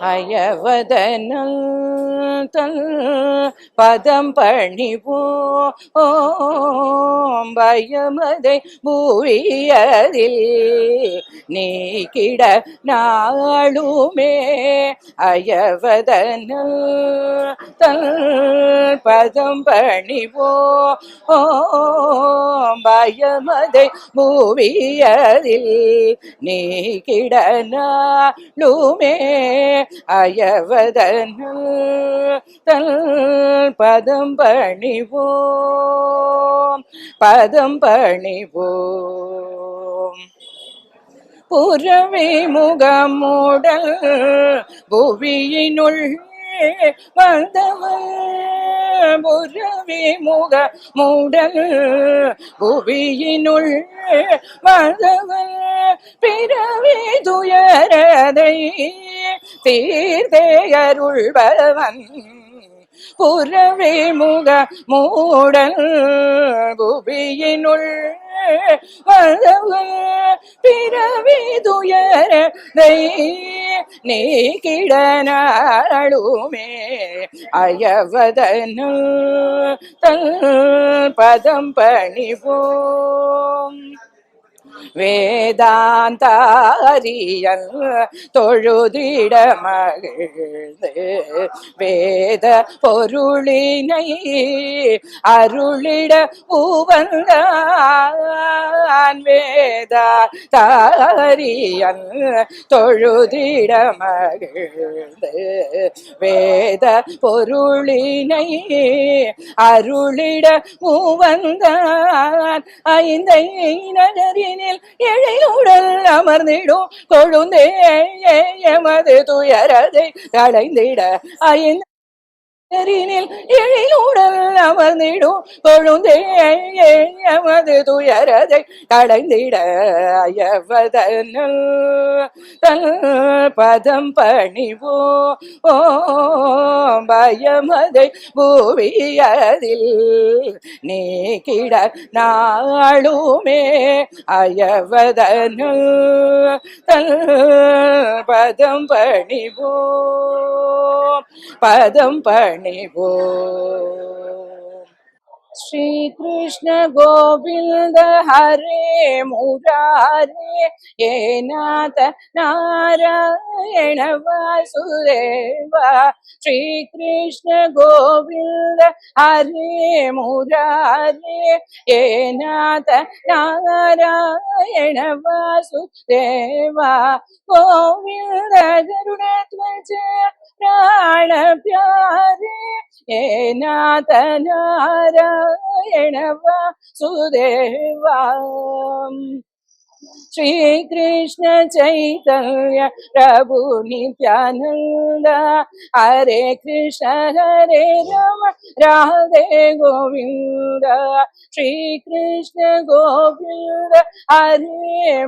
அயவதனல் தல் பதம் பணிவோம் பயமதை பூவியதில் நீ கிட நாளுமே அயவதன தல் பதம் பணிவோம் பயமதை பூவியதில் நீ கிட நாளுமே அயவதன தல் பதம் பணிவோம் பதம் பணிவோம். புறவி முகமுடல் புவியினுள் வந்தவன். புறவி முக மூடல் புவியினுள் வந்தவன். பிறவி துயரதை தீர்த்தே அருள்பவன் புறவே முக மூடல் புவியினுள் பிறவி துயரதை நீக்கிட நாளுமே. அயவதனு தல் பதம் பணிவோம். வேதாந்தாரியல் தொழுதிட மகிழ்ந்து வேத பொருளினை அருளிட பூவந்தான் வேதா தாரியல் தொழுதிட மகிழ்ந்து வேத பொருளினை அருளிட உவந்தான் ஐந்தை நகரினே நகரினில் எழையுடல் அமர்ந்திடும். கொழுந்தே எமது துயரதை களைந்திட ஐந்து நகரினில் எழிலுடல் அமர்ந்திடும் கொழுந்தே எமது துயரதை கடைந்திட அயவதனல் தல் பதம் பணிவோ ஓ பயமதை பூவியதில் நீக்கிட நாளுமே அயவதனல் தன் பதம் பணிவோ பதம் பணி Parnivo. ശ്രീ കൃഷ്ണ ഗോവിന്ദ ഹരേ മുരാരേ ഏനാഥ നാരായണ വാസുദേവ. ശ്രീ കൃഷ്ണ ഗോവിന്ദ ഹരേ മുരാരേ ഏനാഥ നാരായണ വാസുദേവ. ഗോവിന്ദ ഗരുഡധ്വജ പ്രാണ പ്യാരേ ഏനാഥ നാരായണ प्यारे हे नाथ नारायण वासुदेवा श्री कृष्ण चैतन्य प्रभु नित्यानंद हरे कृष्ण हरे राम राधे गोविंद श्री कृष्ण गोविंद हरे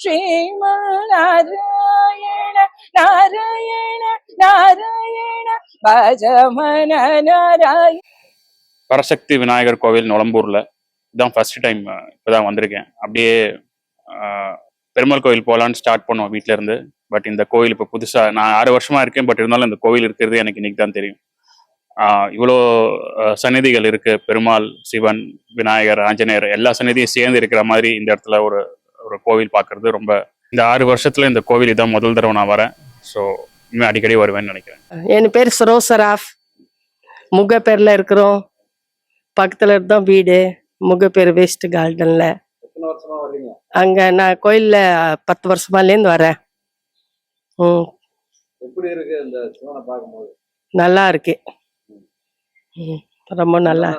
ஸ்ரீம நாராயண நாராயண நாராயண பஜமன வரசக்தி விநாயகர் கோவில் நுளம்பூர்ல இதான் ஃபர்ஸ்ட் டைம் இப்பதான் வந்திருக்கேன் அப்படியே பெருமாள் கோவில் போகலான்னு ஸ்டார்ட் பண்ணுவோம் வீட்ல இருந்து பட் இந்த கோயில் இப்போ புதுசா நான் ஆறு வருஷமா இருக்கேன் பட் இருந்தாலும் இந்த கோயில் இருக்கிறது எனக்கு இன்னைக்கு தான் தெரியும். ஆஹ் இவ்வளோ சந்நிதிகள் இருக்கு. பெருமாள் சிவன் விநாயகர் ஆஞ்சநேயர் எல்லா சந்நிதியும் சேர்ந்து இருக்கிற மாதிரி இந்த இடத்துல ஒரு ஒரு கோவில் பார்க்கறது ரொம்ப இந்த ஆறு வருஷத்துல இந்த கோவில் இதான் முதல் தடவை நான் வரேன். ஸோ இன்னும் அடிக்கடி வருவேன்னு நினைக்கிறேன். என் பேர் சரோசராஃப். முகப்பேரில் இருக்கிறோம். பக்கத்தில் தான் வீடு. முகப்பேர் வேஸ்ட் கார்டனில். எத்தனை வருஷமா வர்றீங்க அங்கே நான் கோயிலில் பத்து வருஷமாலேருந்து வரேன். ம். எப்படி இருக்கு இந்த சிவனை பார்க்கும்போது? நல்லா இருக்கு. ம். ரொம்ப நல்லா.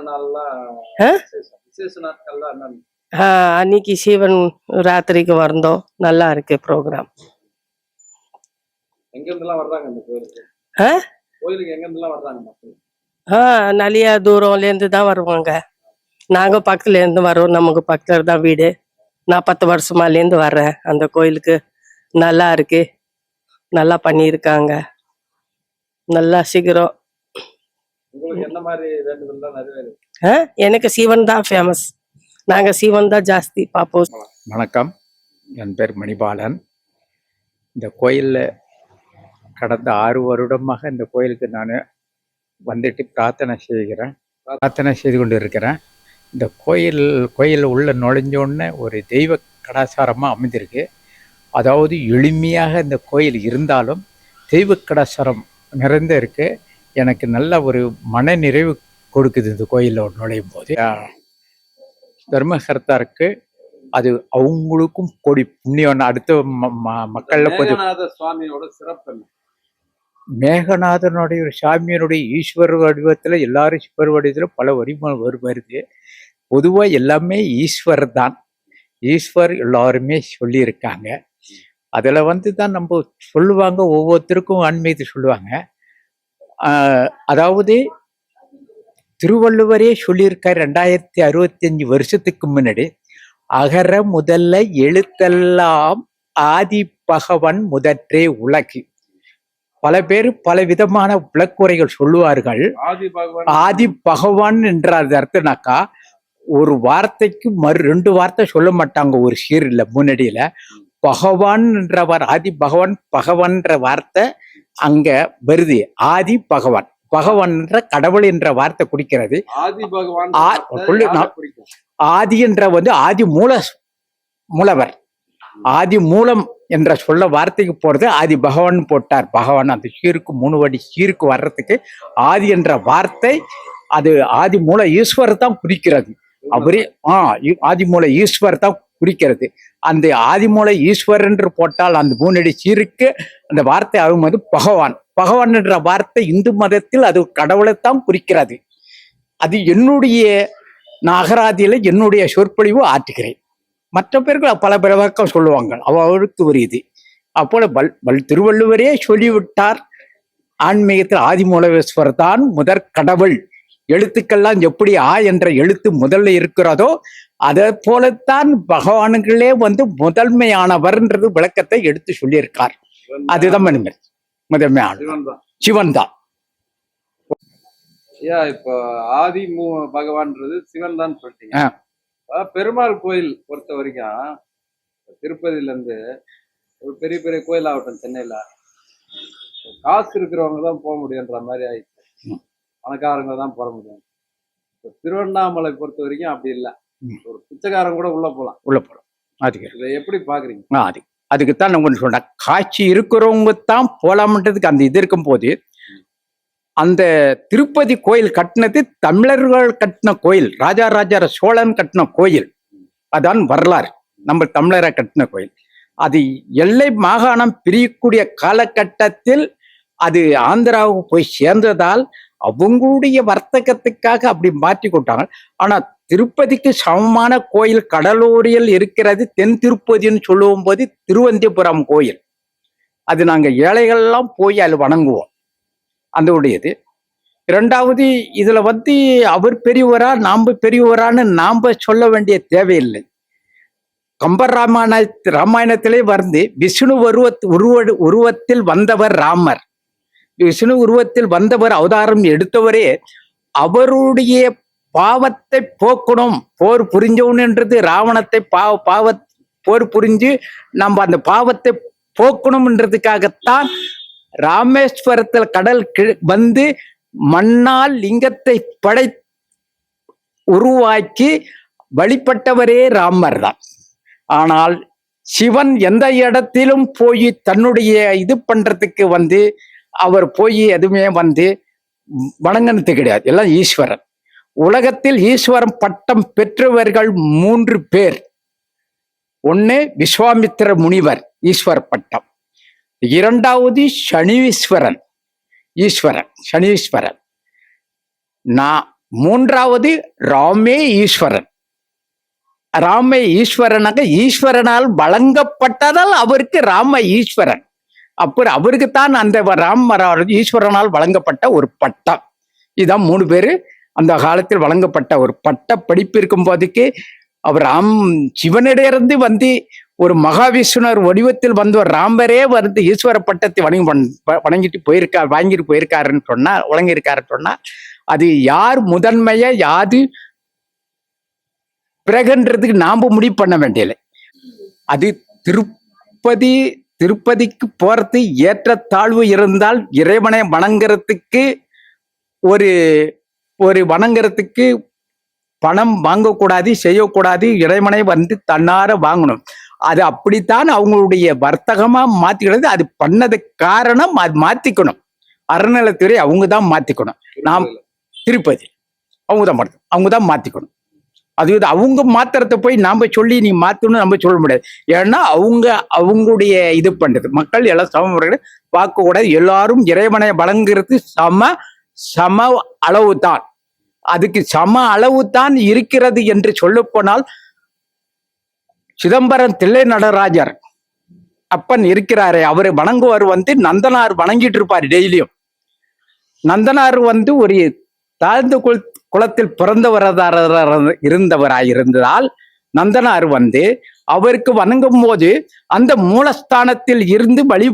அன்னைக்கு சிவன் ராத்திரிக்கு வந்தோம். நல்லா இருக்கு ப்ரோக்ராம் நிறைய தூரம்லேருந்து தான் வருவாங்க. நாங்கள் பக்கத்துலேருந்து வரோம். நமக்கு பக்கத்தில் தான் வீடு. நான் பத்து வருஷமாலேருந்து வர்றேன். அந்த கோயிலுக்கு நல்லா இருக்கு. நல்லா பண்ணியிருக்காங்க. நல்லா சீக்கிரம்? எனக்கு சிவன் தான் ஃபேமஸ் நாங்கள் சிவன் தான் ஜாஸ்தி பார்ப்போம். வணக்கம். என் பேர் மணிபாலன். இந்த கோயிலில் கடந்த ஆறு வருடமாக இந்த கோயிலுக்கு நான் வந்துட்டு பிரார்த்தனை செய்கிறேன். பிரார்த்தனை செய்து கொண்டு இருக்கிறேன் இந்த கோயில் கோயில் உள்ள நுழைஞ்சோடனே ஒரு தெய்வ கடாசாரமாக அமைந்திருக்கு. அதாவது எளிமையாக இந்த கோயில் இருந்தாலும் தெய்வ கடாசாரம் நிறைந்த இருக்குது எனக்கு நல்ல ஒரு மன நிறைவு கொடுக்குது இந்த கோயிலில் நுழையும் போது தர்மகர்த்தாருக்கு அது அவங்களுக்கும் கொடி புண்ணியம் அடுத்த மக்கள்ல கொஞ்சம் சுவாமியோட சிறப்பு மேகநாதனுடைய ஒரு சாமியனுடைய ஈஸ்வர வடிவத்துல எல்லாரும் ஈஸ்வர வடிவத்துல பல வடிவம் வரு- வருது. பொதுவா எல்லாமே ஈஸ்வர் தான் ஈஸ்வர் எல்லாருமே சொல்லியிருக்காங்க. அதுல வந்து தான் நம்ம சொல்லுவாங்க ஒவ்வொருத்தருக்கும் ஆன்மீகத்தை சொல்லுவாங்க. அதாவது திருவள்ளுவரே சொல்லியிருக்கார் ரெண்டாயிரத்தி அறுபத்தி அஞ்சு வருஷத்துக்கு முன்னாடி அகர முதல்ல எழுத்தெல்லாம் ஆதி பகவன் முதற்றே உலகு. பல பேர் பல விதமான விளக்குறைகள் சொல்லுவார்கள். ஆதி பகவான். என்ற அர்த்தம்னாக்கா ஒரு வார்த்தைக்கு மறு ரெண்டு வார்த்தை சொல்ல மாட்டாங்க ஒரு சீரில் முன்னாடியில. பகவான் என்றவர் ஆதி பகவான் பகவான்ற வார்த்தை அங்க வருது. ஆதி பகவான். பகவான் என்ற கடவுள் என்ற வார்த்தை குறிக்கிறது ஆதி பகவான்? ஆதி என்ற வந்து ஆதி மூல மூலவர். ஆதி மூலம் என்ற சொல்ல வார்த்தைக்கு போறது ஆதி பகவான் போட்டார். பகவான் அந்த சீருக்கு மூணு வடி சீருக்கு வர்றதுக்கு ஆதி என்ற வார்த்தை அது ஆதி மூல ஈஸ்வரர் தான் குறிக்கிறது அவரே ஆ இ- ஆதி மூல ஈஸ்வர் தான் குறிக்கிறது அந்த ஆதிமூல ஈஸ்வரன் என்று போட்டால் அந்த மூணடி சீருக்கு அந்த வார்த்தை ஆகும்போது பகவான். பகவான் என்ற வார்த்தை இந்து மதத்தில் அது கடவுளைத்தான் குறிக்கிறது. அது என்னுடைய நகராதியில என்னுடைய சொற்பொழிவு ஆற்றுகிறேன். மற்ற பேர்கள் பல பல விளக்கம் சொல்லுவாங்க அவருக்கு ஒரு இது. அப்போல பல் பல் திருவள்ளுவரே சொல்லிவிட்டார். ஆன்மீகத்தில் ஆதிமூலவேஸ்வரர் தான் முதற் கடவுள். எழுத்துக்கெல்லாம் எப்படி ஆ என்ற எழுத்து முதல்ல இருக்கிறதோ அதே போலத்தான் பகவானுங்களே வந்து முதன்மையானவர்ன்றது விளக்கத்தை எடுத்து சொல்லியிருக்கார். அதுதான் மனிதன். முதன்மையான சிவன் தான் ஐயா இப்போ ஆதி மூ பகவான்ன்றது சிவன் தான் சொல்லிட்டீங்க பெருமாள் கோயில் பொறுத்த வரைக்கும் திருப்பதியில இருந்து ஒரு பெரிய பெரிய கோயில் ஆகட்டும் சென்னையில காசு இருக்கிறவங்க தான் போக முடியுன்ற மாதிரி ஆயிடுச்சு. பணக்காரங்க தான் போக முடியும். இப்ப திருவண்ணாமலை பொறுத்த வரைக்கும் அப்படி இல்லை. ஒரு பிச்சைக்காரன் கூட உள்ள போலாம். உள்ள போறோம் அதுக்கு. இதை எப்படி பாக்குறீங்க? ஆ, அது. அதுக்குத்தான் நான் ஒன்று சொன்னேன் காட்சி இருக்கிறவங்க தான் போலாமன்றதுக்கு அந்த இது இருக்கும் போது அந்த திருப்பதி கோயில் கட்டினது தமிழர்கள் கட்டின கோயில் ராஜாராஜா சோழன் கட்டின கோயில். அதான் வரலாறு. நம்ம தமிழரை கட்டின கோயில். அது எல்லை மாகாணம் பிரியக்கூடிய காலகட்டத்தில் அது ஆந்திராவுக்கு போய் சேர்ந்ததால் அவங்களுடைய வர்த்தகத்துக்காக அப்படி மாற்றி கொண்டாங்க ஆனா திருப்பதிக்கு சமமான கோயில் கடலூரில் இருக்கிறது தென் திருப்பதின்னு சொல்லுவோம் போது திருவந்திபுரம் கோயில். அது நாங்கள் ஏழைகள்லாம் போய் அதில் வணங்குவோம். அந்த உடையது இரண்டாவது இதில் வந்து அவர் பெரியவரா நாம் பெரியவரான்னு நாம் சொல்ல வேண்டிய தேவையில்லை. கம்பர் ராமாயண ராமாயணத்திலே வந்து விஷ்ணு உருவத் உருவ உருவத்தில் வந்தவர் ராமர். விஷ்ணு உருவத்தில் வந்தவர் அவதாரம் எடுத்தவரே அவருடைய பாவத்தை போக்கணும். போர் புரிஞ்சவனுன்றது ராவணத்தை பாவ பாவ போர் புரிஞ்சு நம்ம அந்த பாவத்தை போக்கணும்ன்றதுக்காகத்தான் ராமேஸ்வரத்தில் கடல் வந்து மண்ணால் லிங்கத்தை படை உருவாக்கி வழிபட்டவரே ராமர் தான் ஆனால் சிவன் எந்த இடத்திலும் போய் தன்னுடைய இது பண்றதுக்கு வந்து அவர் போய் எதுவுமே வந்து வணங்கினது கிடையாது. எல்லாம் ஈஸ்வரன். உலகத்தில் ஈஸ்வரன் பட்டம் பெற்றவர்கள் மூன்று பேர். ஒண்ணு விஸ்வாமித்திர முனிவர் ஈஸ்வர பட்டம். இரண்டாவது சனீஸ்வரன் ஈஸ்வரன் சனீஸ்வரன். நான் மூன்றாவது ராமே ஈஸ்வரன். ராம ஈஸ்வரனாக ஈஸ்வரனால் வழங்கப்பட்டதால் அவருக்கு ராம ஈஸ்வரன். அப்புறம் அவருக்கு தான் அந்த ராம ஈஸ்வரனால் வழங்கப்பட்ட ஒரு பட்டம். இதான் மூணு பேரு. அந்த காலத்தில் வழங்கப்பட்ட ஒரு பட்ட படிப்பு இருக்கும் போதுக்கு அவர் ராம் சிவனிடையிலிருந்து வந்து ஒரு மகாவிஷ்ணுவர் வடிவத்தில் வந்து ஒரு வந்து ஈஸ்வர பட்டத்தை வணங்கி வணங்கிட்டு போயிருக்கார் வாங்கிட்டு போயிருக்காருன்னு சொன்னா வழங்கியிருக்காருன்னு சொன்னா அது யார் முதன்மையா யாது பிறகுன்றதுக்கு நாம முடிவு பண்ண வேண்டியதில்லை. அது திருப்பதி திருப்பதிக்கு போறது ஏற்றத்தாழ்வு இருந்தால் இறைவனை வணங்குறதுக்கு ஒரு ஒரு வணங்குறதுக்கு பணம் வாங்கக்கூடாது செய்யக்கூடாது இறைவனை வந்து தன்னார வாங்கணும். அது அப்படித்தான் அவங்களுடைய வர்த்தகமா மாத்திக்கிறது. அது பண்ணது காரணம் அது மாத்திக்கணும். அறநிலைத்துறை அவங்க தான் மாத்திக்கணும். நாம் திருப்பதி. அவங்க தான் மாற்றணும் அவங்க தான் மாத்திக்கணும். அது இது அவங்க மாத்திரத்தை போய் நாம சொல்லி நீ மாத்தணும்னு நம்ம சொல்ல முடியாது. ஏன்னா அவங்க அவங்களுடைய இது பண்றது. மக்கள் எல்லாம் சம முறையில் பார்க்க கூடாது எல்லாரும் இறைவனை வழங்குறது சம சம அளவு தான் அதுக்கு சம அளவு தான் இருக்கிறது என்று சொல்லப்போனால் சிதம்பரம் தில்லை நடராஜர் அப்பன் இருக்கிறாரே அவரை வணங்குவார் வந்து நந்தனார் வணங்கிட்டு இருப்பார் டெய்லியும். நந்தனார் வந்து ஒரு தாழ்ந்த குளத்தில் குலத்தில் பிறந்தவராக இருந்தவராயிருந்ததால் நந்தனார் வந்து அவருக்கு வணங்கும் போது அந்த மூலஸ்தானத்தில் இருந்து வழி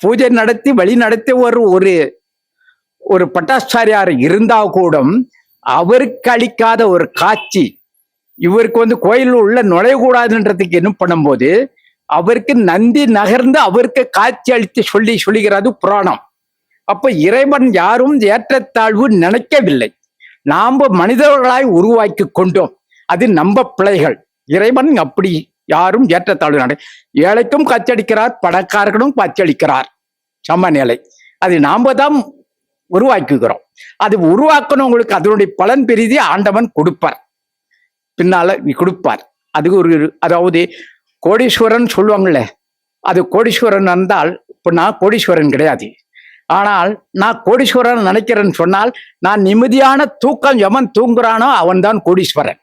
பூஜை நடத்தி வழி நடத்தி ஒரு ஒரு ஒரு பட்டாச்சாரியார் இருந்தா கூட அவருக்கு அளிக்காத ஒரு காட்சி இவருக்கு வந்து கோயில் உள்ள நுழையக்கூடாதுன்றதுக்கு என்ன பண்ணும்போது அவருக்கு நந்தி நகர்ந்து அவருக்கு காட்சி அளித்து சொல்லி சொல்லுகிறது புராணம். அப்ப இறைவன் யாரும் ஏற்றத்தாழ்வு நினைக்கவில்லை. நாம மனிதர்களாய் உருவாக்கி கொண்டோம். அது நம்ம பிள்ளைகள். இறைவன் அப்படி யாரும் ஏற்றத்தாழ்வு நடை ஏழைக்கும் காட்சியளிக்கிறார் பணக்காரர்களும் காட்சியளிக்கிறார் சமநிலை. அது நாம தான் உருவாக்குகிறோம் அது உருவாக்கணவங்களுக்கு அதனுடைய பலன் பெரிதி ஆண்டவன் கொடுப்பார். பின்னால கொடுப்பார். அது ஒரு அதாவது கோடீஸ்வரன் சொல்லுவாங்கல்ல அது கோடீஸ்வரன் இருந்தால் இப்போ நான் கோடீஸ்வரன் கிடையாது. ஆனால் நான் கோடீஸ்வரன் நினைக்கிறேன்னு சொன்னால் நான் நிம்மதியான தூக்கம் எவன் தூங்குறானோ அவன்தான் கோடீஸ்வரன்.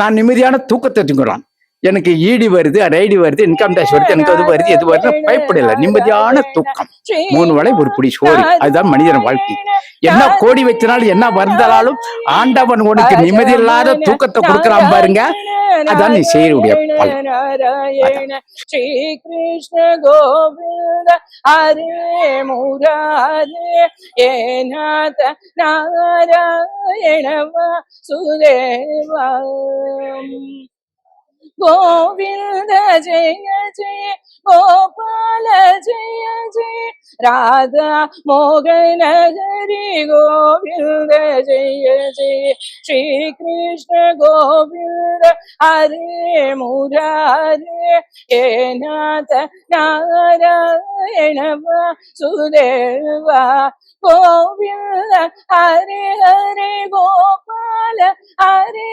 நான் நிம்மதியான தூக்கத்தை தூங்குறான். எனக்கு ஈடி வருது ரைடி வருது இன்கம் டேக்ஸ் வருது எனக்கு அது வருது எது வருது பயப்படல. நிம்மதியான தூக்கம். மூணு வேளை ஒரு பிடி சோறு. அதுதான் மனிதன் வாழ்க்கை. என்ன கோடி வச்சினாலும் என்ன வந்தாலும் ஆண்டவன் உனக்கு நிம்மதி இல்லாத தூக்கத்தை கொடுக்கறான் பாருங்க. அதான் நீ செய்யக்கூடிய பலன். நாராயண ஸ்ரீ கிருஷ்ண கோவிந்த ஹரே முராரே ஏ நாத நாராயண ഗോവിന്ദ ജയ ജയ ഗോപാല ജയ ജയ ஜெய ராதா மோகன ஹரி கோவிந்த ஜெய ஜெய ஸ்ரீ கிருஷ்ண கோவிந்த ஹரே முராரே ஏ நாத நாராயண வாசுதேவா கோவிந்த ஹரே ஹரே கோபால ஹரே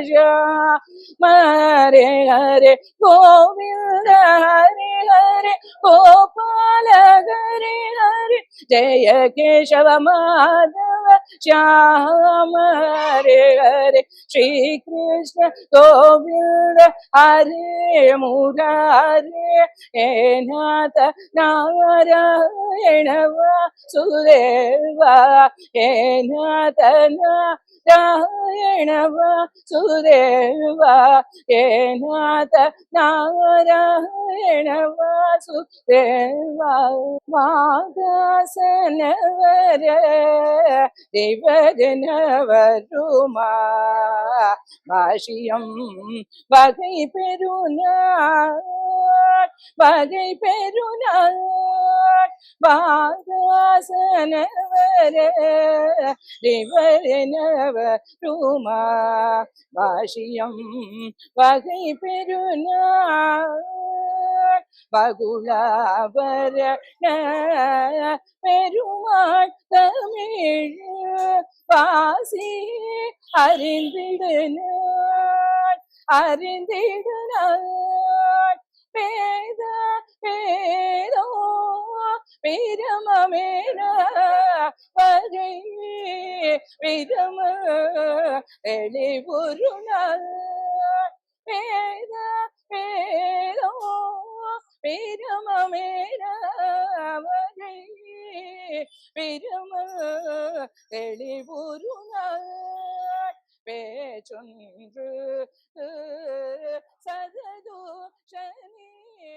श्याम हरे हरे, गोविंद हरे हरे, गोपाल हरे हरे, जय केशव माधव, श्याम हरे हरे श्री कृष्ण गोविंद हरे मुरारे, हे नाथ नारायण वा सुदेवा हे नाथ नारायण നാരായണവ സുദേവ ഹേ നാഥ നാരായണവ സുദേവ മാതാസനവര ദിവരനവരുമാ വകൈ പെരുനാൾ വകൈ പെരുനാൾ വാദാസനവര ദിവരനവ தேவதனவருமா வாஷியம் வகை பெருநாள். பகுலாவர பெருமாள் தமிழ் வாசி அறிந்திடுனாள் அறிந்திடுனாள் வேத வேதோ பிரமமேன வகை பிரம எளிவுரு நாள் வேத வேதோ பிரமமேன வகை பிரம தெளிவுரு நாள் பேச்சொன்று சததோ சனியே